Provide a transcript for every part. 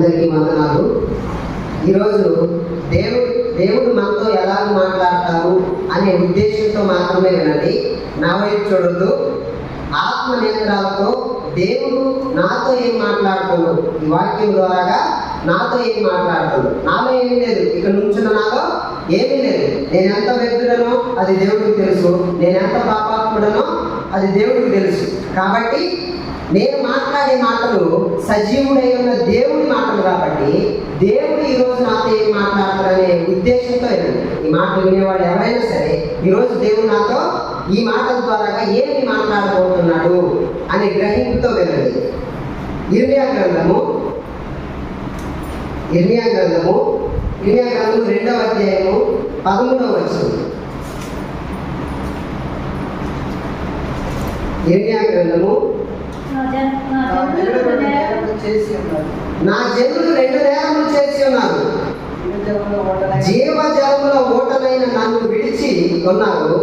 అందరికీ వందనాలు. ఈరోజు దేవుడు దేవుడు మనతో ఎలా మాట్లాడతారు అనే ఉద్దేశంతో మాత్రమే వినండి. నా వైపు చూడొద్దు. ఆత్మ నేత్రాలతో దేవుడు నాతో ఏం మాట్లాడుతున్నాడు? ఈ వాక్యం ద్వారాగా నాతో ఏం మాట్లాడుతున్నాడు? నాలో ఏమీ లేదు. ఇక్కడ నుంచిన నాలో ఏమీ లేదు. నేను ఎంత వ్యక్తుడనో అది దేవుడికి తెలుసు. నేను ఎంత పాపాత్ముడనో అది దేవుడికి తెలుసు. కాబట్టి నేను మాట్లాడే మాటలు సజీవుడై ఉన్న దేవుడి మాటలు కాబట్టి దేవుడు ఈరోజు నాతో ఏం మాట్లాడతారనే ఉద్దేశంతో ఈ మాటలు వినేవాడు ఎవరైనా సరే ఈరోజు దేవుడు నాతో ఈ మాటల ద్వారా ఏమి మాట్లాడబోతున్నాడు అనే గ్రహింపుతో వెళ్ళదు ఇర్మియా గ్రంథము ఇర్మియా గ్రంథము ఇర్మియా గ్రంథము రెండవ అధ్యాయము పదమూడవ వచ్చింది ఇర్మియా గ్రంథము నా జనులు రెండు దేహములు చేసి ఉన్నారు. జీవజలముల ఓటలైన నన్ను విడిచి ఉన్నారు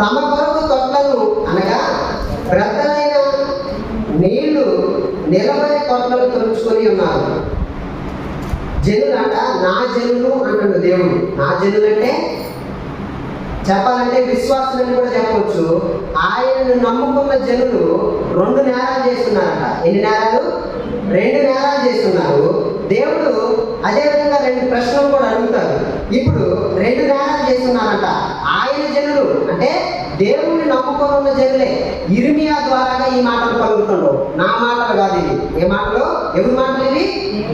తమ కొరకు తొట్లను అనగా బ్రద్దలైన నీళ్ళు నిలబడి తొట్లను తొలుచుకొని ఉన్నారు. జనులంట నా జనులు అంటున్నాడు దేవుడు. నా జనులంటే అంటే చెప్పాలంటే విశ్వాసులని కూడా చెప్పవచ్చు ఆయనను నమ్ముకున్న జనులు రెండు నేరాలు చేస్తున్నారట. ఎన్ని నేరాలు? రెండు నేరాలు చేస్తున్నారు. దేవుడు అదేవిధంగా రెండు ప్రశ్నలు కూడా అడుగుతారు ఇప్పుడు రెండు నేరాలు చేస్తున్నారంట. ఆయన జనులు అంటే దేవుణ్ణి నమ్ముకొని జరిగే ఇరిమియా ద్వారాగా ఈ మాటలు పలుకుతుండవు నా మాటలు కాదు ఇవి. ఏ మాటలు? ఎవరి మాటలు ఇవి?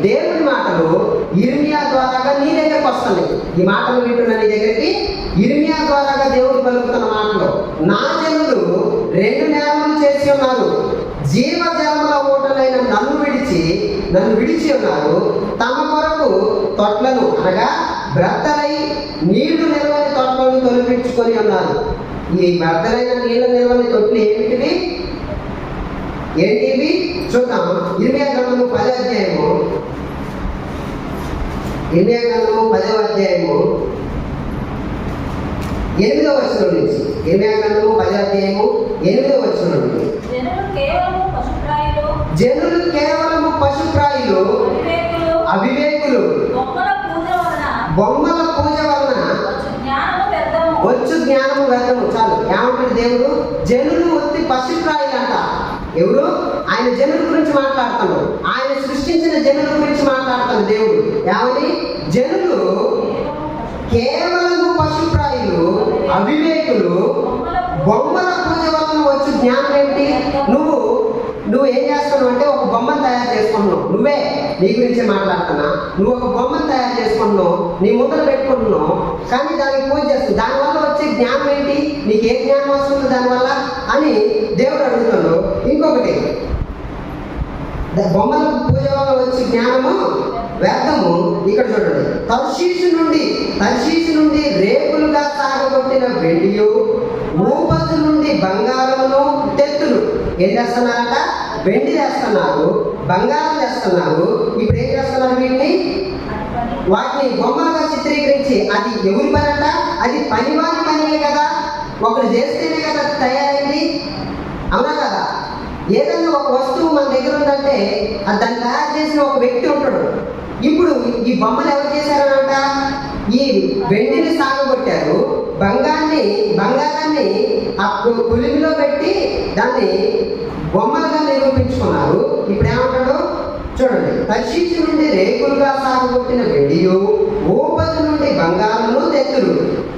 దేవుడి మాటలు. ఇరిమియా ద్వారాగా నీ దగ్గరకు వస్తున్నాయి. ఈ మాటలు వింటున్న నీ దగ్గరికి ఇరిమియా ద్వారాగా దేవుడు పలుకుతున్న మాటలు. నా జనులు రెండు నేరములు చేసి ఉన్నారు. జీవజలముల ఓటలైన నన్ను విడిచి నన్ను విడిచి ఉన్నారు. తమ కొరకు తొట్లను అనగా బ్రద్దలై నీళ్ళు నిలవని తొట్లను తొలగించుకొని ఉన్నారు. ఈ బ్రద్దలైన నీళ్ళ నిలవని తొట్లు ఏమిటివి? ఏంటివి? చూద్దాం. ఇరవై గ్రంథము పదో అధ్యాయము. ఇరవై గ్రంథము పదవ అధ్యాయము. ఎనిమిదవ వచనం నుంచి. ఇరవై గ్రంథము పదో అధ్యాయము ఎనిమిదవ వచనం నుండి జనులు కేవలము పశుప్రాయులు అవివేకులు బొమ్మల పూజ వలన బొమ్మల పూజ వలన వచ్చు జ్ఞానము వ్యర్థము వచ్చు జ్ఞానము వ్యర్థము. చాలు. ఏమంటాడు దేవుడు జనులు ఒత్తి పశుప్రాయులు అంట ఎవరు? ఆయన జనుల గురించి మాట్లాడతాడు ఆయన సృష్టించిన జనుల గురించి మాట్లాడతాడు దేవుడు. ఏమని? జనులు కేవలము పశుప్రాయులు అవివేకులు బొమ్మల పూజ వలన వచ్చు. జ్ఞానం ఏంటి నువ్వు నువ్వు ఏం చేస్తున్నావు అంటే ఒక బొమ్మను తయారు చేసుకుంటున్నావు. నువ్వే నీ గురించి మాట్లాడుతున్నా. నువ్వు ఒక బొమ్మను తయారు చేసుకుంటున్నావు. నీ ముందర పెట్టుకుంటున్నావు. కానీ దానికి పూజ చేస్తుంది దానివల్ల వచ్చే జ్ఞానం ఏంటి? నీకు ఏ జ్ఞానం వస్తుంది దానివల్ల అని దేవుడు అడుగుతున్నాడు. ఇంకొకటి. బొమ్మల పూజ వల్ల వచ్చే జ్ఞానము వ్యర్థము ఇక్కడ చూడండి. తర్శీసు నుండి తర్శీసు నుండి రేపులుగా సాగగొట్టిన వెండియు ఊపసు నుండి బంగారమును తెత్తులు ఏం చేస్తున్నారట? వెండి చేస్తున్నారు బంగారం చేస్తున్నారు ఇప్పుడు ఏం చేస్తున్నారు వీటిని? వాటిని బొమ్మలుగా చిత్రీకరించి అది ఎవరి పని అది పనివారి పనియే కదా. ఒకరు చేస్తేనే కదా తయారైంది. అవునా కదా? ఏదైనా ఒక వస్తువు మన దగ్గర ఉందంటే అది దాన్ని తయారు చేసిన ఒక వ్యక్తి ఉంటాడు. ఇప్పుడు ఈ బొమ్మలు ఎవరు చేశారనంట? ఈ వెండిని సాగబొట్టారు బంగాన్ని బంగారాన్ని ఆ కు- కులిమిలో పెట్టి దాన్ని బొమ్మలుగా నిరూపించుకున్నారు. ఇప్పుడు ఏమంటాడు చూడండి తర్షీషు నుండి రేకులుగా సాగబొట్టిన వెండియు ఊపసు నుండి బంగారమును తెత్తురు.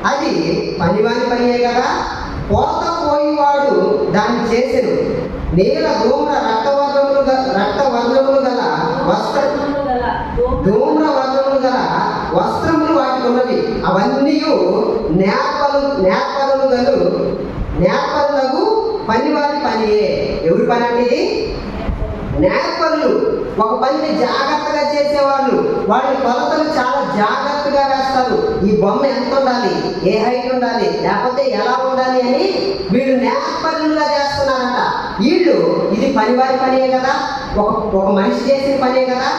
అది పనివాని పనియే కదా? పోత పోయివాడు దాన్ని చేసెను. నీల ధూమ్ర రక్తవర్ణములు రక్తవర్ణములు గల వస్త్ర ధూమ్ర వర్ణములు గల వస్త్రములు వాటికి ఉన్నవి నేపలు నేపలు గలు నేపలు పనివారి పనియే. ఎవరి పని అంటే ఇది ఒక పనిని జాగ్రత్తగా చేసేవాళ్ళు. వాళ్ళ కొలతలు చాలా జాగ్రత్తగా వేస్తారు. ఈ బొమ్మ ఎంత ఉండాలి? ఏ హైట్ ఉండాలి? లేకపోతే ఎలా ఉండాలి అని వీళ్ళు నేర్పరులుగా చేస్తున్నారంట. వీళ్ళు ఇది పనివారి పనే కదా? ఒక ఒక మనిషి చేసిన పనే కదా?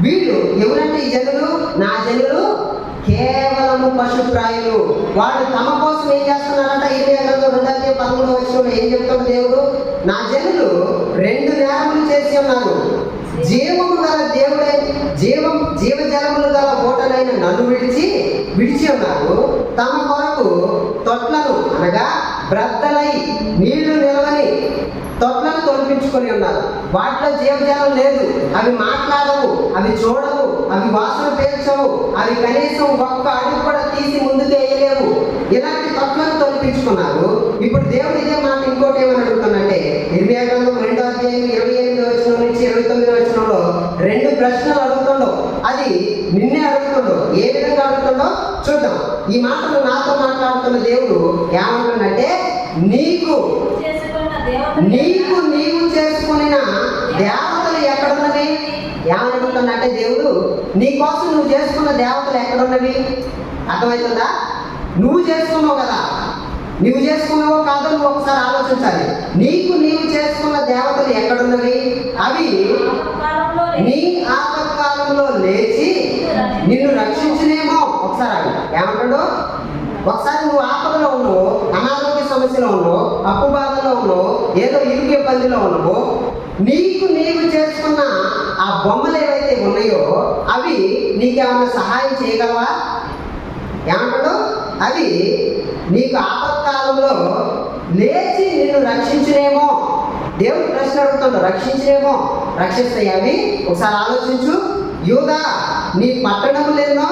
వీళ్ళు ఎవరంటే ఈ జనులు? నా జనులు? కేవలము పశుప్రాయులు. వాళ్ళు తమ కోసం ఏం చేస్తున్నారంట? ఇరవై గ్రంథం రెండు పదమూడు ఏం చెప్తాడు దేవుడు? నా జనులు రెండు నేరములు చేసి ఉన్నారు. జీవము గల దేవుడై జీవం జీవజలములు గల ఓటలైన నన్ను విడిచి విడిచి ఉన్నారు. తమ కొరకు తొట్లను అనగా బ్రద్దలై నీళ్ళు నిలవని తొట్లను తొలిపించుకొని ఉన్నారు. వాటిలో జీవజలం లేదు. అవి మాట్లాడవు అవి చూడవు. అవి వాసన పేర్చవు అవి కనీసం ఒక్క అడుగు కూడా తీసి ముందుకు వేయలేవు. ఇలాంటి తత్వం తొలగించుకున్నారు. ఇప్పుడు దేవుడు ఇదే మాట ఇంకోటి ఏమని అడుగుతున్నట్టే ఇరవై గ్రంథం రెండో అధ్యాయం ఇరవై ఎనిమిది వచ్చిన నుంచి ఇరవై తొమ్మిది వచ్చినంలో రెండు ప్రశ్నలు అడుగుతుండో అది నిన్నే అడుగుతుండో ఏ విధంగా అడుగుతుండో చూద్దాం. ఈ మాటలు నాతో మాట్లాడుతున్న దేవుడు ఏమంటుందంటే నీకు నీకు నీవు చేసుకున్న దేవతలు ఎక్కడున్నవి? ఏమనుకుంటున్నట్టే దేవుడు నీ కోసం నువ్వు చేసుకున్న దేవతలు ఎక్కడున్నవి? అర్థమవుతుందా నువ్వు చేసుకున్నావు కదా. నువ్వు చేసుకున్నావో కాదో నువ్వు ఒకసారి ఆలోచించాలి. నీకు నీవు చేసుకున్న దేవతలు ఎక్కడున్నవి? అవి నీ ఆపత్కాలంలో లేచి నిన్ను రక్షించునేమో. ఒకసారి అవి ఏమంటాడు? ఒకసారి నువ్వు ఆపదలో ఉన్నావు అనాథ సమస్యలో ఉన్నావో అప్పు బాధలో ఉన్నావో ఏదో ఇరుగు ఇబ్బందిలో ఉన్నావో నీకు నీవు చేసుకున్న ఆ బొమ్మలు ఏవైతే ఉన్నాయో అవి నీకేమైనా సహాయం చేయగలవా? ఏమంటాడు? అవి నీకు ఆపత్కాలంలో లేచి నిన్ను రక్షించునేమో. దేవుడు ప్రశ్న అడుగుతాడు రక్షించలేమో రక్షిస్తాయి అవి? ఒకసారి ఆలోచించు. యూదా నీ పట్టణములేనో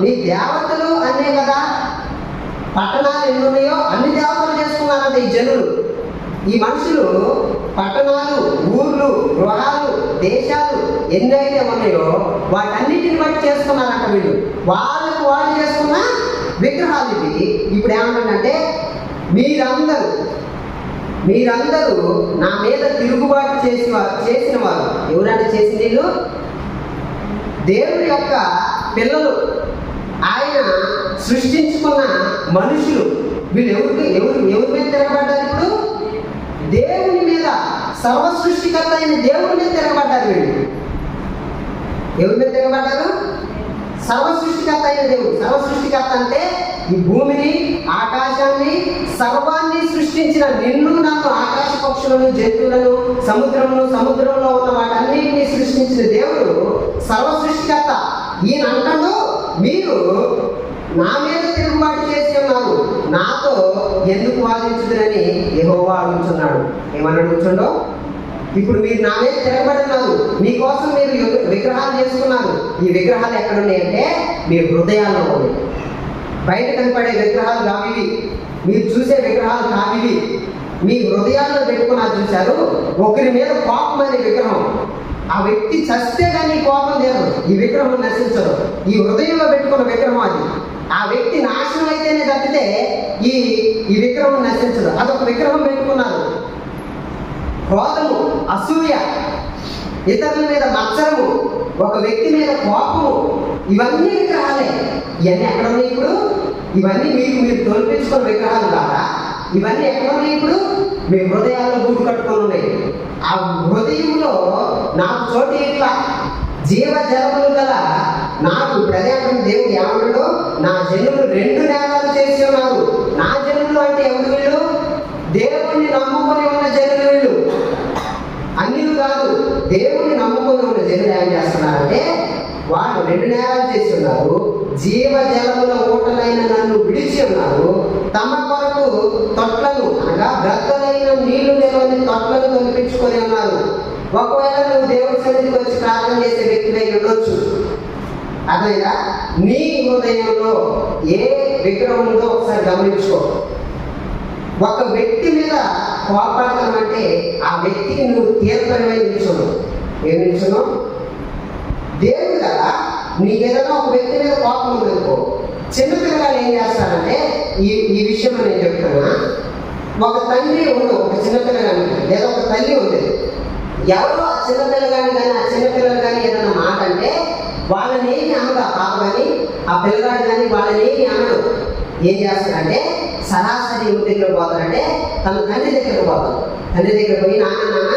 నీ దేవతలు అనే కదా. పట్టణాలు ఎన్నున్నాయో అన్ని దేవతలు అన్నది ఈ జనులు ఈ మనుషులు పట్టణాలు ఊర్లు గృహాలు దేశాలు ఎన్నైతే ఉన్నాయో వాటన్నిటిని బట్టి చేసుకున్నారంట వీళ్ళు. వాళ్ళకు వాళ్ళు చేసుకున్న విగ్రహాలు ఇవి. ఇప్పుడు ఏమంటుందంటే మీరందరూ మీరందరూ నా మీద తిరుగుబాటు చేసి చేసిన వారు. ఎవరంటే చేసిన వీళ్ళు? దేవుడి యొక్క పిల్లలు. ఆయన సృష్టించుకున్న మనుషులు. వీళ్ళు ఎవరికి ఎవరు ఎవరి మీద తిరగబడ్డారు ఇప్పుడు? దేవుని మీద సర్వ సృష్టికర్త అయిన దేవుని మీద తిరగబడ్డారు వీళ్ళు. ఎవరి మీద తిరగబడ్డారు? సర్వ సృష్టికర్త అయిన దేవుడు. సర్వ సృష్టికర్త అంటే ఈ భూమిని ఆకాశాన్ని సర్వాన్ని సృష్టించిన నిన్ను నాకు ఆకాశ పక్షులను జంతువులను సముద్రమును సముద్రంలో ఉన్న వాటన్నిటిని సృష్టించిన దేవుడు సర్వ సృష్టికర్త ఈయన అంటాడు మీరు నా మీద తిరుగుబాటు చేసి ఉన్నారు. నాతో ఎందుకు వాదించుదురని యెహోవా అడుగుతున్నాడు ఏమని అడుగుతుండో ఇప్పుడు మీరు నా మీద తిరగబడుతున్నారు మీకోసం మీరు విగ్రహాలు చేసుకున్నారు. ఈ విగ్రహాలు ఎక్కడున్నాయంటే మీ హృదయాల్లో ఉన్నాయి. బయట కనపడే విగ్రహాలు కావివి మీరు చూసే విగ్రహాలు కావివి మీ హృదయాల్లో పెట్టుకున్నా చూశారు ఒకరి మీద కోపం అనే విగ్రహం. ఆ వ్యక్తి చస్తే కానీ కోపం లేదు ఈ విగ్రహం నశించదు. ఈ హృదయంలో పెట్టుకున్న విగ్రహం అది. ఆ వ్యక్తి నాశనం అయితేనే తప్పితే ఈ ఈ విగ్రహం నశించదు. అదొక విగ్రహం పెట్టుకున్నారు. క్రోధము అసూయ ఇతరుల మీద మత్సరము ఒక వ్యక్తి మీద కోపము ఇవన్నీ విగ్రహాలే. ఇవన్నీ ఎక్కడ ఉన్నాయి ఇప్పుడు? ఇవన్నీ మీకు మీరు తోల్పించుకున్న విగ్రహాలు కాదా? ఇవన్నీ ఎక్కడ ఉన్నాయి ఇప్పుడు? మీ హృదయాల్లో గుడి కట్టుకొని ఉన్నాయి. ఆ హృదయంలో నాకు చోటు ఇట్లా. జీవ జలములు గల నాకు ప్రజాపతి దేవుడు ఏమన్నాడు నా జనులు రెండు నేరాలు చేసి ఉన్నారు. నా జనులు అంటే ఎవరు వీళ్ళు? దేవుణ్ణి నమ్ముకొని ఉన్న జనులు వీళ్ళు. అన్నిలు కాదు దేవుణ్ణి నమ్ముకొని ఉన్న జనులు ఏం చేస్తున్నారంటే వాళ్ళు రెండు నేరాలు చేసి ఉన్నారు. జీవ జలముల ఊటలైన నన్ను విడిచి ఉన్నారు. తమ కొరకు తొట్లను అనగా బ్రతలైన నీళ్ళు లేవని తొట్లను కనిపించుకొని ఉన్నారు. ఒకవేళ నువ్వు దేవుడి సన్నిధికి వచ్చి ప్రార్థన చేసే వ్యక్తిపై ఉండొచ్చు. అదైనా నీ హృదయంలో ఏ విగ్రహం ఉందో ఒకసారి గమనించుకో. ఒక వ్యక్తి మీద కోపడతాం అంటే ఆ వ్యక్తికి నువ్వు తీవ్రమైన నిల్చును ఏం నిల్చును దేవుడు కదా నీకు ఏదైనా ఒక వ్యక్తి మీద కోపం ఉందనుకో చిన్నపిల్లగాడు ఏం చేస్తారంటే ఈ ఈ విషయం నేను చెప్తున్నా. ఒక తండ్రి ఉండు ఒక చిన్నపిల్లగానికి లేదా ఒక తల్లి ఉండేది ఎవరో ఆ చిన్నపిల్లగాని కానీ ఆ చిన్నపిల్లలు కానీ ఏదైనా మాట అంటే వాళ్ళని ఏమి అనదు ఆ పాప కానీ ఆ పిల్లగాడు కానీ వాళ్ళని ఏమి అనడు ఏం చేస్తాడంటే సరాసరి ఇంటి దగ్గర పోతాడంటే తన తండ్రి దగ్గరకు పోతాడు తండ్రి దగ్గర పోయి నాన్న నాన్న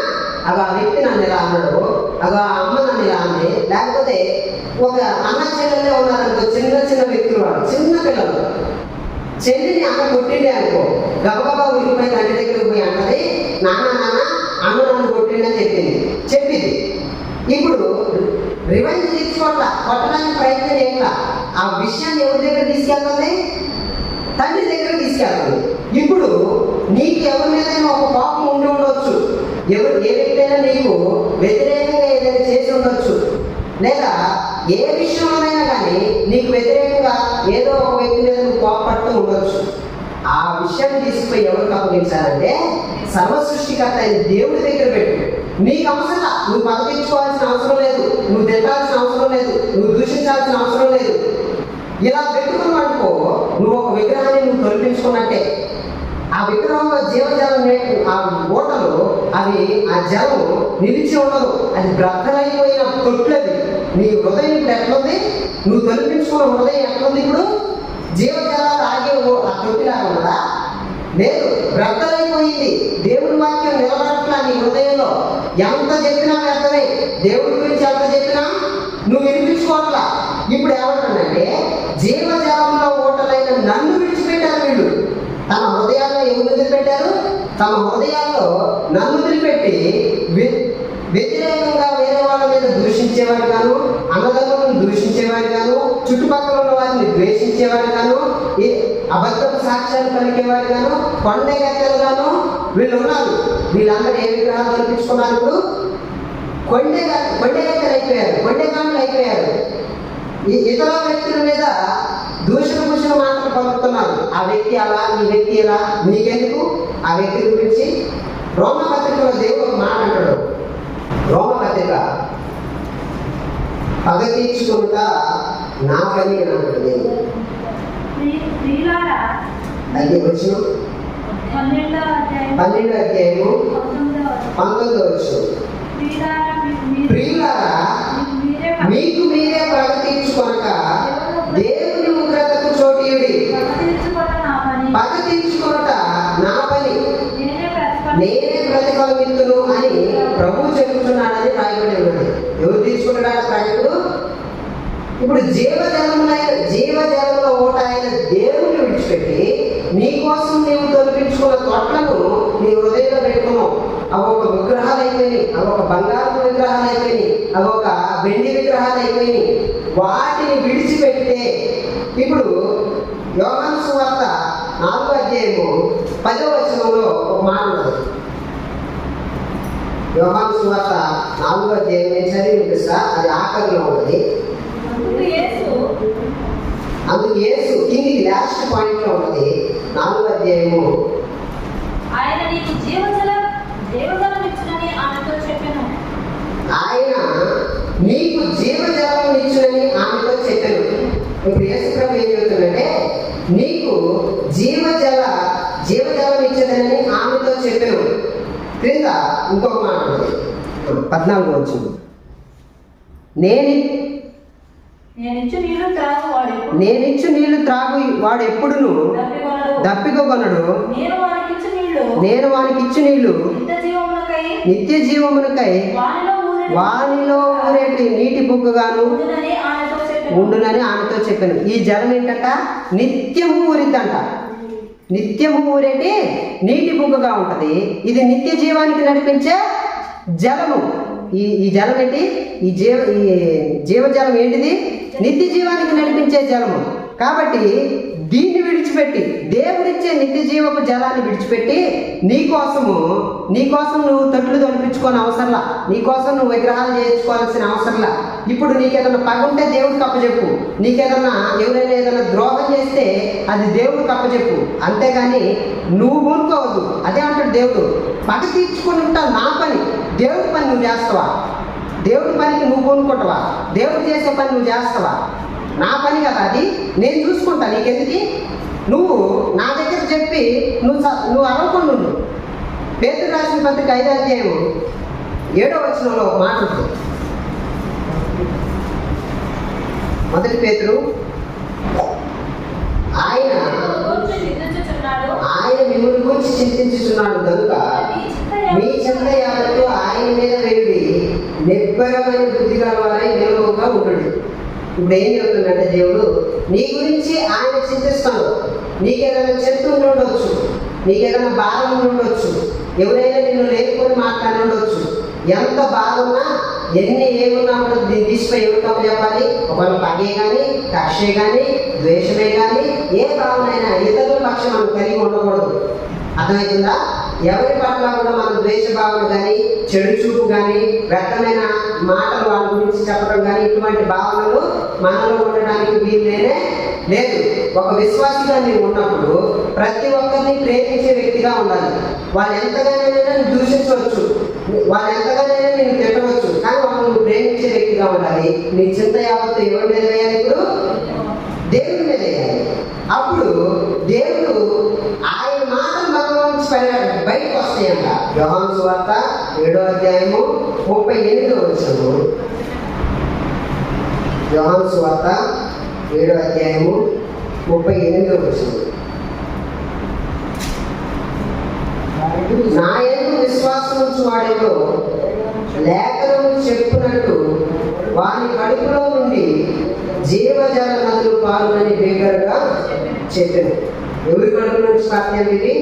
అవి ఆ వ్యక్తి నన్ను ఇలా అన్నాడు అవి ఆ అమ్మ నన్ను ఇలా అంది. లేకపోతే ఒక అన్న చెల్లెలే ఉన్నారనుకో చిన్న చిన్న వ్యక్తులు వాడు చిన్న పిల్లలు. చెల్లిని అమ్మ కొట్టిండే అనుకో గబగబా ఉరికిపోయి తండ్రి దగ్గరకు పోయి అంటది నాన్న నాన్న అన్న కొట్టిండని చెప్పింది. చెప్పింది. ఇప్పుడు రివెంజ్ తీర్చుకో కొట్టడానికి ప్రయత్నం చేయట్లా ఆ విషయాన్ని ఎవరి దగ్గర తీసుకెళ్తుంది తండ్రి దగ్గర తీసుకెళ్తుంది ఇప్పుడు నీకు ఎవరి మీదైనా ఒక కోపం ఉండి ఉండొచ్చు. ఎవరు ఏ వ్యక్తి నీకు వ్యతిరేకంగా ఏదైనా చేసి ఉండొచ్చు. లేదా ఏ విషయంలోనైనా కానీ నీకు వ్యతిరేకంగా ఏదో ఒక వ్యక్తి మీద నువ్వు కోపడుతూ ఉండొచ్చు. ఆ విషయం తీసుకుపోయి ఎవరికి అప్పగించాలంటే సర్వ సృష్టికర్త అయిన దేవుడి దగ్గర పెట్టు నీకు అవసరం నువ్వు పదవించుకోవాల్సిన అవసరం లేదు. నువ్వు తిట్టాల్సిన అవసరం లేదు. నువ్వు దూషించాల్సిన అవసరం లేదు. ఇలా పెట్టుకున్నావు అనుకో నువ్వు ఒక విగ్రహాన్ని నువ్వు తొలగించుకున్నట్టే. ఆ విగ్రహంలో జీవజలం నే- ఆ ఓటలు అవి ఆ జలం నిలిచి ఉండదు. అది బ్రద్దలైపోయిన తొట్లది. నీ హృదయం ఇప్పుడు ఎట్లుంది? నువ్వు తొలగించుకున్న హృదయం ఎట్లుంది ఇప్పుడు? జీవజాలాలు ఆగి ఓ- ఆ తొట్టిలాగా ఉన్నదా లేదు. వ్యర్థమైపోయింది. దేవుడి వాక్యం నిలబడట్లా నీ హృదయంలో. ఎంత చెప్పినా వ్యర్థమే. దేవుడి గురించి ఎంత చెప్పినా నువ్వు వినిపించుకోవట్లా. ఇప్పుడు ఏమంటుందంటే జీవజాలంలో ఓటలైన నన్ను విడిచిపెట్టారు వీళ్ళు. తన హృదయాల్లో ఎవరు వదిలిపెట్టారు? తమ హృదయాల్లో నన్ను వదిలిపెట్టి వ్యతిరేకంగా వేరే వాళ్ళ మీద దూషించేవారు కాను అన్నదమ్ములను దూషించేవారు కాను చుట్టుపక్కల ఉన్న ఈ అబద్ధపు సాక్ష్యాలు పలికేవాడు గాను కొండగత్తెలు వీళ్ళు ఉన్నారు. వీళ్ళందరూ ఏ విగ్రహాలు కల్పించుకున్నారు ఇప్పుడు? కొండే కొండగత్తెలు అయిపోయారు. కొండెగాండ్లు అయిపోయారు. ఈ ఇతర వ్యక్తుల మీద దూషణ పుషణ మాటలు పలుకుతున్నారు ఆ వ్యక్తి అలా ఈ వ్యక్తి ఎలా నీకెందుకు? ఆ వ్యక్తి గురించి రోమ పత్రికలో దేవుడు ఒక మాట అంటాడు. రోమ పత్రిక పగ తీర్చుకుంటా నా పని అని అంటాడు దేవుడు. అయితే అధ్యాయం పన్నెండు అధ్యాయము. పంతొమ్మిది వచ్చు ప్రియులారా, మీకు మీరే పగ తీర్చుకొనక దేవుని ఉగ్రతకు చోటీయుడి. తీర్చుకొన్న నా పని. నేనే ప్రతిఫలం నేనే ప్రతిఫలమిత్తును అని ప్రభు చెబుతున్నాడని రాయబడి ఉన్నది. ఎవరు తీసుకుంటున్నాడు ప్రజలు? ఇప్పుడు జీవజలములైన జీవజలంలో ఓట ఆయన దేవుణ్ణి విడిచిపెట్టి నీకోసం నీవు తొలగించుకున్న తొట్లను నీ హృదయంలో పెట్టుకున్నావు. అవి ఒక విగ్రహాలు అయిపోయినాయి అవి ఒక బంగారు విగ్రహాలు అయిపోయినాయి అవి ఒక వెండి విగ్రహాలు అయిపోయినాయి వాటిని విడిచిపెడితే ఇప్పుడు యోహాను సువార్త నాలుగో అధ్యాయము పదో వచనంలో ఒక మాట ఉన్నది. యోహాను సువార్త నాలుగో అధ్యాయం నేను చదివి వినిపిస్తా అది ఆఖరిలో ఉన్నది. అందుకు యేసు కిందికి లాస్ట్ పాయింట్లో ఉన్నది నాలుగో అధ్యాయము. ఆయన నీకు జీవజలం జీవజలం ఇచ్చునని ఆమెతో చెప్పాను. ఆయన నీకు జీవజలం ఇచ్చునని ఆమెతో చెప్పాను. ఇప్పుడు యేసు ప్రభు ఏం చెబుతుందంటే నీకు జీవజల జీవజలం ఇచ్చేదని ఆమెతో చెప్పాను. క్రింద ఇంకొక మాట పద్నాలుగు వచ్చింది నేను నేను ఇచ్చు నీళ్ళు త్రాగు వాడు ఎప్పుడు నేనిచ్చు నీళ్ళు త్రాగు వాడు ఎప్పుడును? దప్పికొనడు. దప్పికొనడు నేను వానికి ఇచ్చు నీళ్ళు. నిత్య జీవమునకై వానిలో ఊరే వానిలో ఊరేటి నీటి బుగ్గగాను ఉండునని ఆమెతో చెప్పాను. ఉండునని ఆమెతో చెప్పాను. ఈ జలం ఏంటంట? నిత్యము ఊరిద్దంట నిత్యము ఊరేటి నీటి బుగ్గగా ఉంటది. ఇది నిత్య జీవానికి నడిపించే జలము. ఈ ఈ జలం ఏంటి? ఈ జీవ ఈ జీవజలం ఏంటిది? నిత్య జీవానికి నడిపించే జలము. కాబట్టి దీన్ని విడిచిపెట్టి దేవుడిచ్చే నిత్య జీవపు జలాన్ని విడిచిపెట్టి నీ కోసము నీ కోసం నువ్వు తట్లు తొలిపించుకోని అవసరంలా నీ కోసం నువ్వు విగ్రహాలు చేయించుకోవాల్సిన అవసరంలా. ఇప్పుడు నీకేదన్నా పగ ఉంటే దేవుడికి అప్పచెప్పు. నీకేదన్నా ఎవరైనా ఏదైనా ద్రోహం చేస్తే అది దేవుడికి అప్పచెప్పు. అంతేగాని నువ్వు ఊరుకోవద్దు. అదే అంటాడు దేవుడు. పగ తీర్చుకొని ఉంటా నా పని. దేవుడి పని నువ్వు చేస్తావా? దేవుడి పనికి నువ్వు కొనుక్కుంటావా దేవుడు చేసే పని నువ్వు చేస్తావా? నా పని కదా అది. నేను చూసుకుంటా. నీకెందుకు? నువ్వు నా దగ్గర చెప్పి నువ్వు స- నువ్వు అరవకుండా నువ్వు పేతురు రాసిన పత్రిక ఐదో అధ్యాయం ఏడో వచనంలో ఒక మొదటి పేతురు ఆయన ఆయన మిమ్మల్ని గురించి చింతించుతున్నాడు కనుక మీ చింత యావత్తు ఆయన మీద వేడి నిబ్బరమైన బుద్ధి గలవారై నిలవగా ఉండడు ఇప్పుడు ఏం చెబుతుందంటే దేవుడు నీ గురించి ఆయన చింతిస్తాను నీకేదైనా చెట్టు ఉండొచ్చు. నీకేదైనా భారం ఉండి ఉండొచ్చు. ఎవరైనా నిన్ను లేకపోయి మాట్లాడి ఉండొచ్చు. ఎంత బాగున్నా ఎన్ని ఏమున్నా కూడా దీన్ని తీసిపోయి ఎవరికమ్మ చెప్పాలి? ఒకవేళ పగే కానీ కక్షే కానీ ద్వేషమే కానీ ఏ భావనైనా ఇతరుల పక్షం మనం కలిగి ఉండకూడదు. అర్థమవుతుందా ఎవరి పట్ల కూడా మనం ద్వేషభావం కానీ చెడు చూపు కానీ వ్యర్థమైన మాటలు వాళ్ళ గురించి చెప్పడం కానీ ఇటువంటి భావనలు మనలో ఉండడానికి వీల్లేనే లేదు. ఒక విశ్వాసిగా నీవు ఉన్నప్పుడు ప్రతి ఒక్కరిని ప్రేమించే వ్యక్తిగా ఉండాలి. వాళ్ళు ఎంతగానైనా నిన్ను దూషించవచ్చు. వాళ్ళు ఎంతగానైనా నేను తిట్టవచ్చు. కానీ వాళ్ళు నువ్వు ప్రేమించే వ్యక్తిగా ఉండాలి. నీ చింత యావత్తు ఎవరి మీద వేయాలి ఇప్పుడు? దేవుడి మీద వేయాలి. అప్పుడు దేవుడు ఆయన మాటలు మనలో నుంచి బయటకు వస్తాయంట. యోహాను సువార్త ఏడో అధ్యాయము ముప్పై ఎనిమిదో వచ్చాము యోహాను సువార్త ఏడో అధ్యాయము ముప్పై ఎనిమిదో వచ్చాము నా ఎందు విశ్వాసం వాడిలో లేఖనం చెప్పునట్టు వాని కడుపులో నుండి జీవజల నదులు పారునని బేగరుగా చెప్పాను. ఎవరి కడుపు నుంచి పాత్యాలు ఇవి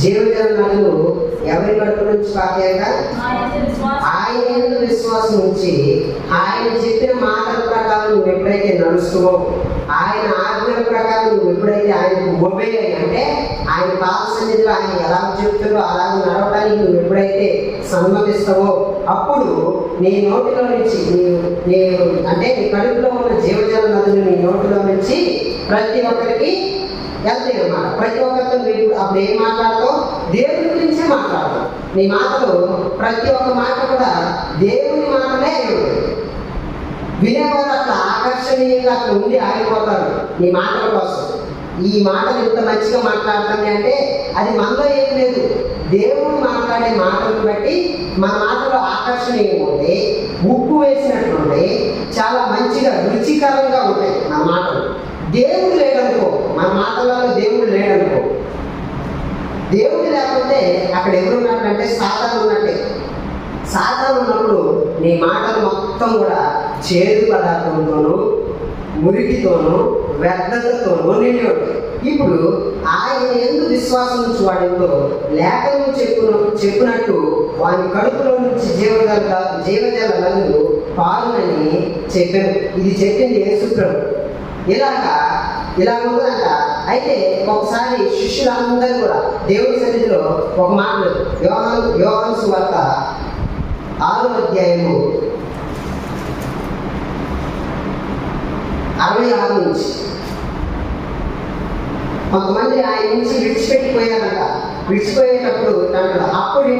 జీవజల నదులు ఎవరి కడుపు నుంచి పాత్యాలుగా ఆయన విశ్వాసం ఉంచి ఆయన చెప్పిన మాటల ప్రకారం నువ్వు ఎప్పుడైతే నడుస్తున్నావో ఆయన ఆజ్ఞల ప్రకారం నువ్వు ఎప్పుడైతే ఆయనకు ఒబే అంటే ఆయన కావాల్సినది ఆయన ఎలా చెప్తారో అలా నడవడానికి నువ్వు ఎప్పుడైతే సమ్మతిస్తావో అప్పుడు నీ నోటిలో నుంచి నేను అంటే నీ కడుపులో ఉన్న జీవజల నదులు నీ నోటిలో నుంచి ప్రతి ఒక్కరికి వెళ్తాయి అన్నమాట. ప్రతి ఒక్కరితో మీరు అప్పుడు ఏం మాట్లాడతావు? దేవుని గురించే మాట్లాడతావు. నీ మాటలు ప్రతి ఒక్క మాట కూడా దేవుని మాటలే వినేవారు అట్లా ఆకర్షణీయంగా అట్లా ఉండి ఆగిపోతారు. నీ మాటల కోసం. ఈ మాటలు ఇంత మంచిగా మాట్లాడుతుంది అంటే అది మనలో ఏం లేదు. దేవుడు మాట్లాడే మాటలను బట్టి మన మాటలో ఆకర్షణీయంగా ఉంది ఉప్పు వేసినట్లుంటాయి చాలా మంచిగా రుచికరంగా ఉంటాయి మన మాటలు. దేవుడు లేడనుకో మన మాటలలో దేవుడు లేడనుకో. దేవుడు లేకపోతే అక్కడ ఎవరున్నట్లంటే సాధన ఉన్నట్టే సాధన ఉన్నప్పుడు నీ మాటలు మొత్తం కూడా చేదు పదార్థంతోనూ మురికితోనూ వ్యర్థతతోనూ నిండి ఉంటాయి. ఇప్పుడు ఆయన ఎందు విశ్వాసం నుంచి వాడితో లేఖను చెప్పున చెప్పినట్టు వాని కడుపులో నుంచి జీవజల జీవజల నదులు పాలునని చెప్పాను ఇది చెప్పింది యేసుప్రభు ఇలాగా ఇలా ఉందంట అయితే ఒకసారి శిష్యులందరూ కూడా దేవుడి సన్నిధిలో ఒక మాట యోహాన్ యోహాన్ వార్త ఆరో అధ్యాయము అరవై ఆరు నుంచి. కొంతమంది ఆయన నుంచి విడిచిపెట్టిపోయారంట. విడిచిపోయేటప్పుడు అంటాడు అప్పుడు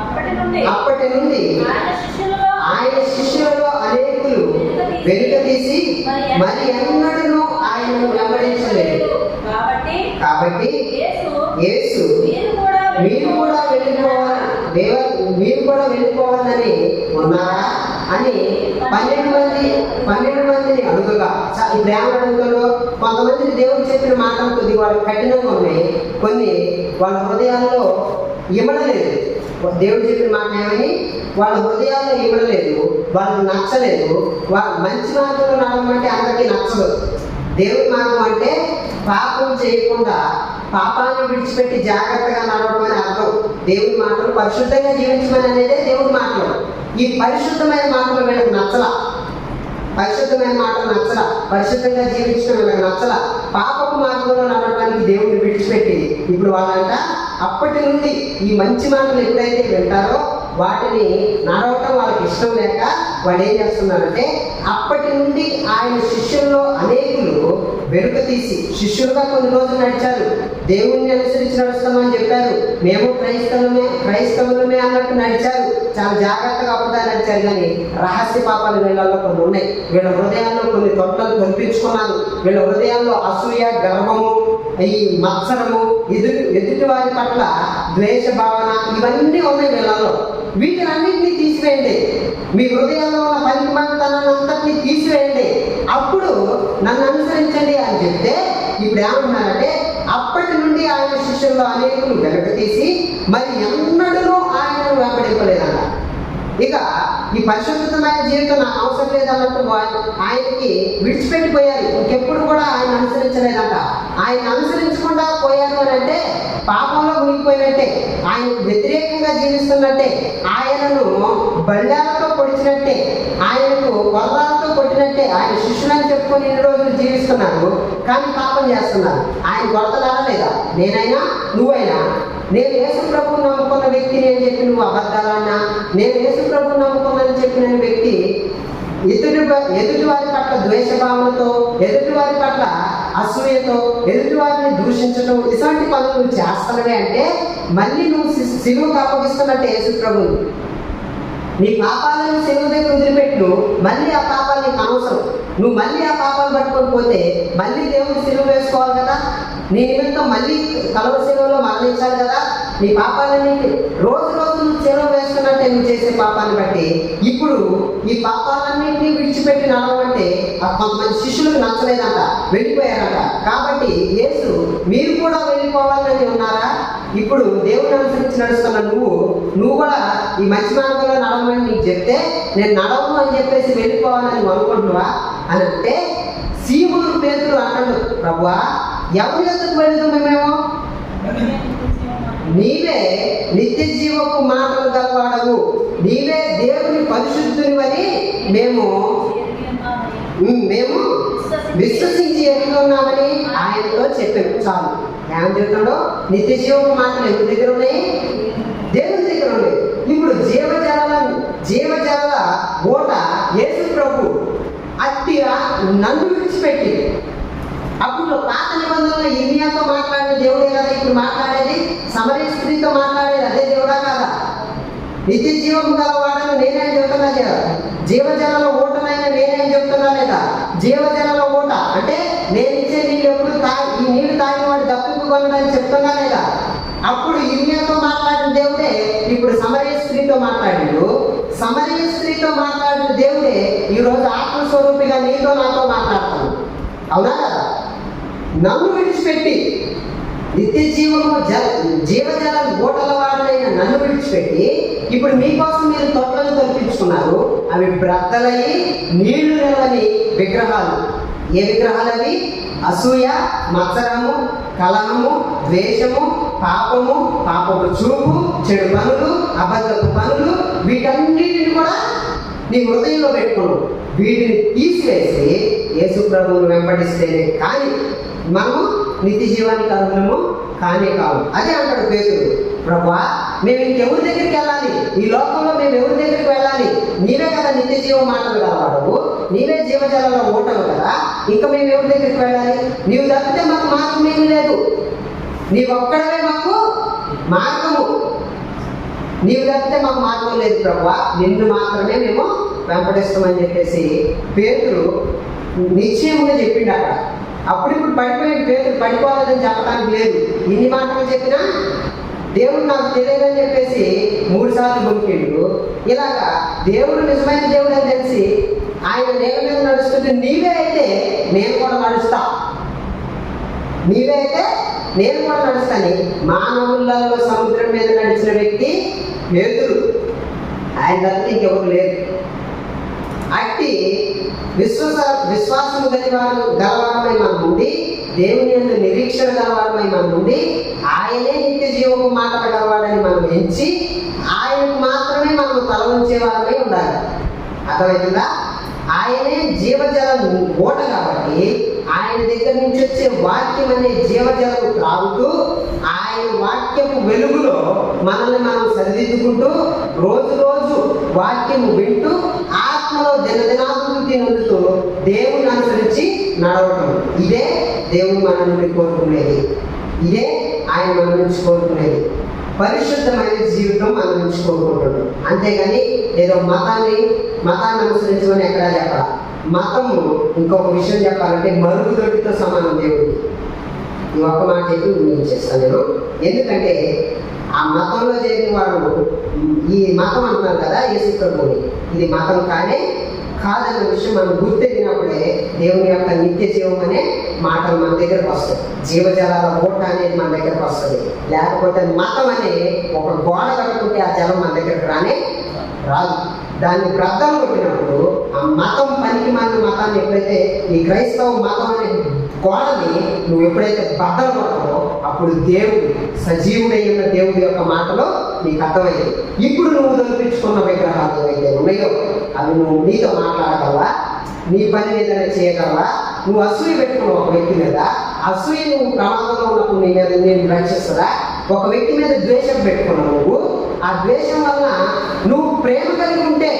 అప్పటి నుండి అప్పటి నుండి ఆయన శిష్యులలో అనేకులు వెనుక తీసి మరి ఎన్నడూ ఆయనను వెంబడించలేదు. కాబట్టి యేసు మీరు కూడా మీరు కూడా వెళ్ళిపోవాలి. మీరు కూడా వెళ్ళిపోవాలని ఉన్నారా అని పన్నెండు మంది పన్నెండు మందిని అడుగుగా చ- ఇప్పుడు ఏమని కొంతమంది దేవుడు చెప్పిన మాటలు కొద్ది వాళ్ళు కఠినంగా ఉన్నాయి. కొన్ని వాళ్ళ హృదయాల్లో ఇవ్వడలేదు దేవుడు చెప్పిన మాట ఏమని? వాళ్ళ హృదయాల్లో ఇవ్వడలేదు వాళ్ళకు నచ్చలేదు. వాళ్ళ మంచి మార్గంలో నడవమంటే అందరికీ నచ్చదు. దేవుడి మార్గం అంటే పాపం చేయకుండా పాపాలను విడిచిపెట్టి జాగ్రత్తగా నడవడం అని అర్థం. దేవుడి మాటలు పరిశుద్ధంగా జీవించమని అనేదే దేవుడి మాటలు. ఈ పరిశుద్ధమైన మాటలు వీళ్ళకి నచ్చల. పరిశుద్ధమైన మాటలు నచ్చల. పరిశుద్ధంగా జీవించడం వీళ్ళకి నచ్చల. పాపపు మార్గంలో నడవడానికి దేవుడిని విడిచిపెట్టింది ఇప్పుడు వాళ్ళంట అప్పటి నుండి ఈ మంచి మాటలు ఎప్పుడైతే వింటారో వాటిని నడవటం వాళ్ళకి ఇష్టం లేక వాడు ఏం చేస్తున్నారంటే అప్పటి నుండి ఆయన శిష్యుల్లో అనేకులు వెనుక తీసి శిష్యులుగా కొన్ని రోజులు నడిచారు. దేవుణ్ణి అనుసరించి నడుస్తామని చెప్పారు. మేము క్రైస్తవులమే క్రైస్తవులమే అన్నట్టు నడిచారు. చాలా జాగ్రత్తగా అప్పుడా నడిచారు కానీ రహస్య పాపాలు వీళ్ళల్లో కొన్ని ఉన్నాయి. వీళ్ళ హృదయాల్లో కొన్ని తొట్టలు కల్పించుకున్నారు వీళ్ళ హృదయాల్లో అసూయ గర్వము ఈ మత్సరము ఎదుటి ఎదుటి వారి పట్ల ద్వేష భావన ఇవన్నీ ఉన్నాయి వీళ్ళలో వీటినన్నింటినీ తీసివేయండి. మీ హృదయంలో ఉన్న పనికిమంతనాన్ని అంతటినీ తీసివేయండి. అప్పుడు నన్ను అనుసరించండి అని చెప్తే ఇప్పుడు ఏమంటున్నారంటే నుండి ఆయన శిష్యుల్లో అనేకులు వెనక తీసి మరి ఎన్నడూ ఆయనను వెంబడింపలేదన్న ఇక ఈ పరిశుద్ధమైన జీవితం నాకు అవసరం లేదన్నట్టు ఆయనకి విడిచిపెట్టిపోయారు. ఇంకెప్పుడు కూడా ఆయన అనుసరించలేదంట. ఆయన అనుసరించకుండా పోయారు అని అంటే పాపంలో మునిగిపోయినట్టే ఆయన వ్యతిరేకంగా జీవిస్తున్నట్టే ఆయనను బండాలతో పొడిచినట్టే ఆయనకు కొర్రాలతో కొట్టినట్టే ఆయన శిష్యులని చెప్పుకొని ఇన్ని రోజులు జీవిస్తున్నారు కానీ పాపం చేస్తున్నారు. ఆయన కొరత లేదా నేనైనా నువ్వైనా? నేను యేసు ప్రభు నమ్ముకున్న వ్యక్తిని అని చెప్పి నువ్వు అబద్ధాలన్నా నేను యేసు ప్రభు నమ్ముకున్నానని చెప్పిన వ్యక్తి ఎదుటి ఎదుటి వారి పట్ల ద్వేషభావంతో ఎదుటి వారి పట్ల అసూయతో ఎదుటి వారిని దూషించడం ఇలాంటి పనులు నువ్వు చేస్తున్నవే అంటే మళ్ళీ నువ్వు సి- అప్పగిస్తున్నట్టే యేసు ప్రభుని నీ పాపాలను సెలవు దగ్గర వదిలిపెట్టు మళ్ళీ ఆ పాపాలు నీకు అనవసరం. నువ్వు మళ్ళీ ఆ పాపాలు పట్టుకొని పోతే మళ్ళీ దేవుడు సెలవు వేసుకోవాలి కదా? నీ నిమిత్తం మళ్ళీ కలవ సెలవులో మరణించాలి కదా? నీ పాపాలని రోజు రోజు నువ్వు సెలవు వేసుకున్నట్టే నువ్వు చేసే పాపాన్ని బట్టి ఇప్పుడు ఈ పాపాలన్నింటినీ విడిచిపెట్టి నడవంటే కొంతమంది శిష్యులకు నచ్చలేదంట వెళ్ళిపోయారంట. కాబట్టి యేసు మీరు కూడా వెళ్ళిపోవాలని ఉన్నారా? ఇప్పుడు దేవుని అనుసరించి నడుస్తున్న నువ్వు? నువ్వు కూడా ఈ మంచి మార్గంలో నడవమని నీకు చెప్తే నేను నడవను అని చెప్పేసి వెళ్ళిపోవాలని నువ్వు అనుకుంటున్నావా? అని అంటే సీములు పేదలు అంటాడు ప్రభువా ఎవరి ఎందుకు వెళ్తాం మేము నీవే నిత్య జీవపు మాటలు గలవాడవు. నీవే దేవుని పరిశుద్ధునివని మేము మేము విశ్వసించి ఎట్లున్నామని ఆయనతో చెప్పాము చాలు. ఏమని చెప్తాడో నిత్య జీవం మాత్రం ఎవరి దగ్గర ఉన్నాయి? దేవుని దగ్గర ఉన్నాయి. ఇప్పుడు జీవజాల జీవజాల ఓట యేసు ప్రభు అట్టిగా నన్ను విడిచిపెట్టి అప్పుడు పాత నిబంధనలో ఇండియాతో మాట్లాడిన దేవుడే కదా ఇప్పుడు మాట్లాడేది? సమరీ స్త్రీతో మాట్లాడేది అదే దేవుడా కాదా? నిత్య జీవం గలవాడని నేనేం నేనే లేదా జీవజలలో మీద జీవజలలో ఓట అంటే నేను ఇచ్చే నీళ్ళు ఎప్పుడు తాగి ఈ నీళ్ళు తాగిన వాడు దప్పికొనడని చెప్తున్నా లేదా అప్పుడు ఇర్మియాతో మాట్లాడిన దేవుడే ఇప్పుడు సమరయ స్త్రీతో మాట్లాడిండు. సమరయ స్త్రీతో మాట్లాడిన దేవుడే ఈరోజు ఆత్మస్వరూపిగా నీతో నాతో మాట్లాడతాను అవునా కదా? నన్ను విడిచిపెట్టి నిత్య జీవము జల జీవజల ఓటల వారులైన నన్ను విడిచిపెట్టి ఇప్పుడు మీకోసం మీరు తొట్టలు తొలగించుకున్నారు. అవి బ్రద్దలయ్యి నీళ్ళు రెవని విగ్రహాలు. ఏ విగ్రహాలు అవి అసూయ మత్సరము కలహము ద్వేషము పాపము పాపపు చూపు చెడు పనులు అబద్ధపు పనులు వీటన్నిటిని కూడా నీ హృదయంలో పెట్టుకోను. వీటిని తీసివేసి యేసు ప్రభువును వెంబడిస్తేనే కానీ మనము నిత్య జీవానికి అర్హులము కానే కావు. అదే అంటాడు పేతుడు ప్రభా మేము ఇంకెవరి దగ్గరికి వెళ్ళాలి? ఈ లోకంలో మేము ఎవరి దగ్గరికి వెళ్ళాలి? నీవే కదా నిత్య జీవ మాటలు కలవాడవు నీవే జీవజలంలో ఓటవు కదా. ఇంకా మేము ఎవరి దగ్గరికి వెళ్ళాలి? నీవు తప్పితే మాకు మార్గం ఏమీ లేదు. నీవు ఒక్కడవే మాకు మార్గము. నీవు తప్పితే మాకు మార్గం లేదు ప్రభు. నిన్ను మాత్రమే మేము వెంపటిస్తామని చెప్పేసి పేతురు నిశ్చయముగా చెప్పిండు అక్కడ అప్పుడు ఇప్పుడు పడిపోయిన పేతులు పడిపోలేదని చెప్పడానికి లేదు. ఇన్ని మాటలు చెప్పినా దేవుడు నాకు తెలియదని చెప్పేసి మూడు సార్లు బొక్కిండు ఇలాగా దేవుడు నిజమైన దేవుడు అని తెలిసి ఆయన నేల మీద నడుస్తుంటే నీవే అయితే నేను కూడా నడుస్తా. నీవే అయితే నేను కూడా నడుస్తాను. మానవులలో సముద్రం మీద నడిచిన వ్యక్తి పేతురు ఆయన తప్ప ఇంకెవరు లేరు. అట్టి విశ్వాస విశ్వాసము గలివారు గలవారమై మనం ఉండి దేవుని యొక్క నిరీక్షణ గలవారమై మనం ఉండి ఆయనే నిత్య జీవము మాట్లాడగలవాడని మనం ఎంచి ఆయనకు మాత్రమే మనం తల ఉంచేవారమై ఉండాలి. అర్థమవుతుందా ఆయనే జీవజల ఓట కాబట్టి ఆయన దగ్గర నుంచి వచ్చే వాక్యం అనే జీవజలం త్రాగుతూ ఆయన వాక్యపు వెలుగులో మనల్ని మనం సరిదిద్దుకుంటూ రోజు రోజు వాక్యము వింటూ ఆత్మలో దినదినాభివృద్ధి నొందుతూ దేవుని అనుసరించి నడవటం. ఇదే దేవుడు మన నుండి కోరుకునేది. ఇదే ఆయన మన నుంచి కోరుకునేది. పరిశుద్ధమైన జీవితం మనం నుంచి అంతేగాని ఏదో మతాన్ని మతాన్ని అనుసరించమని ఎక్కడా చెప్పాలి మతము ఇంకొక విషయం చెప్పాలంటే మరుగుదొడ్డితో సమానం దేవుడు. ఈ ఒక్క మాట చెప్పి ముగించేస్తాను నేను. ఎందుకంటే ఆ మతంలో చేరిన వాడు ఈ మతం అంటున్నారు కదా యేసు ప్రభుని ఇది మతం కానీ కాదన్న విషయం మనం గుర్తు గుర్తెరిగినప్పుడే దేవుని యొక్క నిత్య జీవం అనే మాటలు మన దగ్గరకు వస్తాయి జీవజలాల ఓట అనేది మన దగ్గరకు వస్తుంది. లేకపోతే మతం అనే ఒక గోడ కట్టుకుంటే ఆ జలం మన దగ్గరకు రానే రాదు. దాన్ని ప్రద్దం కొట్టినప్పుడు ఆ మతం పనికి మాత్రం మతాన్ని ఎప్పుడైతే ఈ క్రైస్తవ మతం అనే గోడని నువ్వు ఎప్పుడైతే బద్దలు కొడతావో అప్పుడు దేవుడు సజీవుడైన దేవుడి యొక్క మాటలో నీకు అర్థమయ్యేది. ఇప్పుడు నువ్వు దొరికించుకున్న విగ్రహాలు అయితే ఉన్నాయో అవి నువ్వు నీతో మాట్లాడగలవా? నీ పని ఏదైనా చేయగలవా? నువ్వు అసూయ పెట్టుకున్న ఒక వ్యక్తి మీద అసూయ నువ్వు ప్రమాదంలో ఉన్నప్పుడు నీ మీద నేను రక్షిస్తుందా ఒక వ్యక్తి మీద ద్వేషం పెట్టుకున్నావు నువ్వు. ఆ ద్వేషం వలన నువ్వు ప్రేమ కలిగి ఉంటే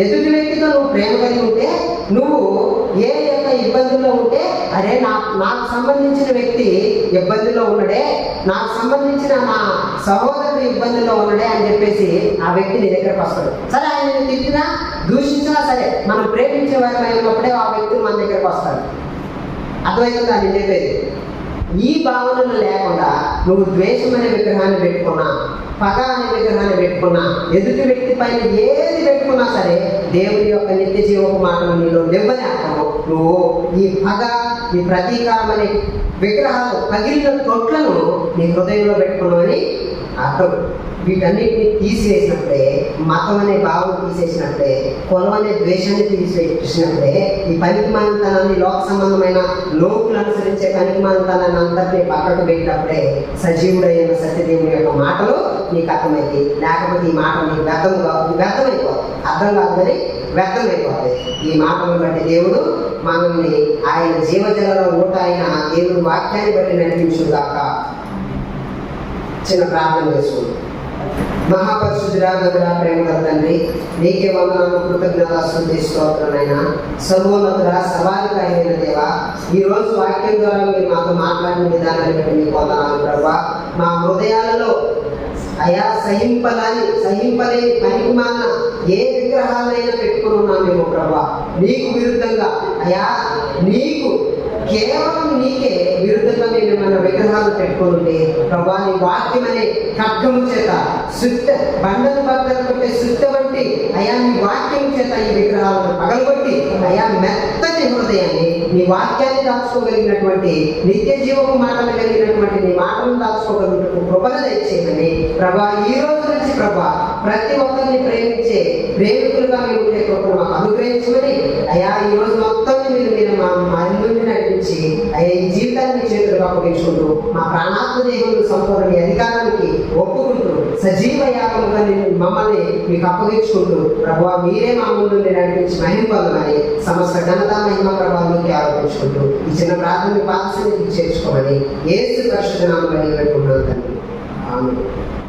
ఎదుటి వ్యక్తితో నువ్వు ప్రేమ కలిగి ఉంటే నువ్వు ఏ యొక్క ఇబ్బందుల్లో ఉంటే అరే నా నాకు సంబంధించిన వ్యక్తి ఇబ్బందుల్లో ఉన్నాడే నాకు సంబంధించిన నా సహోదరుడు ఇబ్బందుల్లో ఉన్నాడే అని చెప్పేసి ఆ వ్యక్తి నీ దగ్గరకు వస్తాడు. సరే ఆయన తిట్టినా దూషించినా సరే మనం ప్రేమించే వారి అయినప్పుడే ఆ వ్యక్తులు మన దగ్గరకు వస్తాడు అర్థమైందా? నేను చెప్పేది. ఈ భావనలు లేకుండా నువ్వు ద్వేషం అనే విగ్రహాన్ని పెట్టుకున్నా పగ అనే విగ్రహాన్ని పెట్టుకున్నా ఎదుటి వ్యక్తి పైన ఏది పెట్టుకున్నా సరే దేవుని యొక్క నిత్య జీవపు మాటలు నీలో నివ్వని అర్థము నువ్వు ఈ పగ ఈ ప్రతీకారం అనే విగ్రహాలు పగిలిన తొట్లను నీ హృదయంలో పెట్టుకున్నావని అర్థం వీటన్నిటిని తీసివేసినప్పుడే మతం అనే భావం తీసేసినప్పుడే కులం అనే ద్వేషాన్ని తీసివేసినప్పుడే ఈ పనికిమాలితనాన్ని లోక సంబంధమైన లోకులు అనుసరించే పనికి మాలితనాన్ని పక్కకు పెట్టినప్పుడే సజీవుడైన సత్యదేవుని యొక్క మాటలు నీకు అర్థమైంది లేకపోతే ఈ మాట నీకు వ్యర్థం కాదు వ్యర్థమైపోతుంది అర్థం కాదని కానీ వ్యర్థమైపోతుంది ఈ మాటలను బట్టి దేవుడు మనల్ని ఆయన జీవజలలో ఊట ఆయన దేవుడు వాక్యాన్ని బట్టి నడిపించుగాక చిన్న ప్రార్థన చేసుకుందాం. మహాపరిశుద్ధురాగల ప్రేమ తండ్రి నీకే వందనాలు కృతజ్ఞత స్తుతి స్తోత్రనైనా సర్వోన్నతుడ సవాలికైన దేవా ఈ రోజు వాక్యం ద్వారా మీరు మాతో మాట్లాడిన విధానాన్ని బట్టి మీకు వందనాలు ప్రభా. మా హృదయాలలో అయా సహింపలని సహింపలేని పనికిమాన ఏ విగ్రహాలైనా పెట్టుకుని ఉన్నామేమో ప్రభా. నీకు విరుద్ధంగా అయా నీకు కేవలం నీకే విరుద్ధంగా మేము ఏమైనా విగ్రహాలు పెట్టుకుంటే ప్రభా నీ వాక్యం అనే ఖడ్గం చేత సుత్త బండలు బద్దలు కొట్టే సుత్త వంటి అయా నీ వాక్యం చేత ఈ విగ్రహాలను పగలగొట్టి అయా మెత్తటి హృదయాన్ని నీ వాక్యాన్ని దాచుకోగలిగినటువంటి నిత్య జీవకు మాటలు కలిగినటువంటి నీ మాటలను దాచుకోగలిగినటువంటి కృపణ దయచేయమని ప్రభా ఈ రోజు నుంచి ప్రభా ప్రతి ఒక్కరిని ప్రేమించే ప్రేమికులుగా మేము ఉండే కృపను మాకు అనుగ్రహించమని అయా ఈ రోజు మొత్తం మీరు మీరు మా మా నడిపించి అయ్యా ఈ జీవితాన్ని మీ చేతులకు అప్పగించుకుంటూ మా ప్రాణాత్మ దేవుడు సంపూర్ణ మీ అధికారానికి ఒప్పుకుంటూ సజీవ యాగముగా నేను మమ్మల్ని మీకు అప్పగించుకుంటూ ప్రభు మీరే మా ముందు నడిపించి మహిమ పొందమని సమస్త ఘనత మహిమ ప్రభావానికి ఆరోపించుకుంటూ ఈ చిన్న ప్రార్థన పాదశని చేర్చుకోమని ఏసు పరిశుద్ధ నామని వేడుకుంటున్నాను తండ్రి.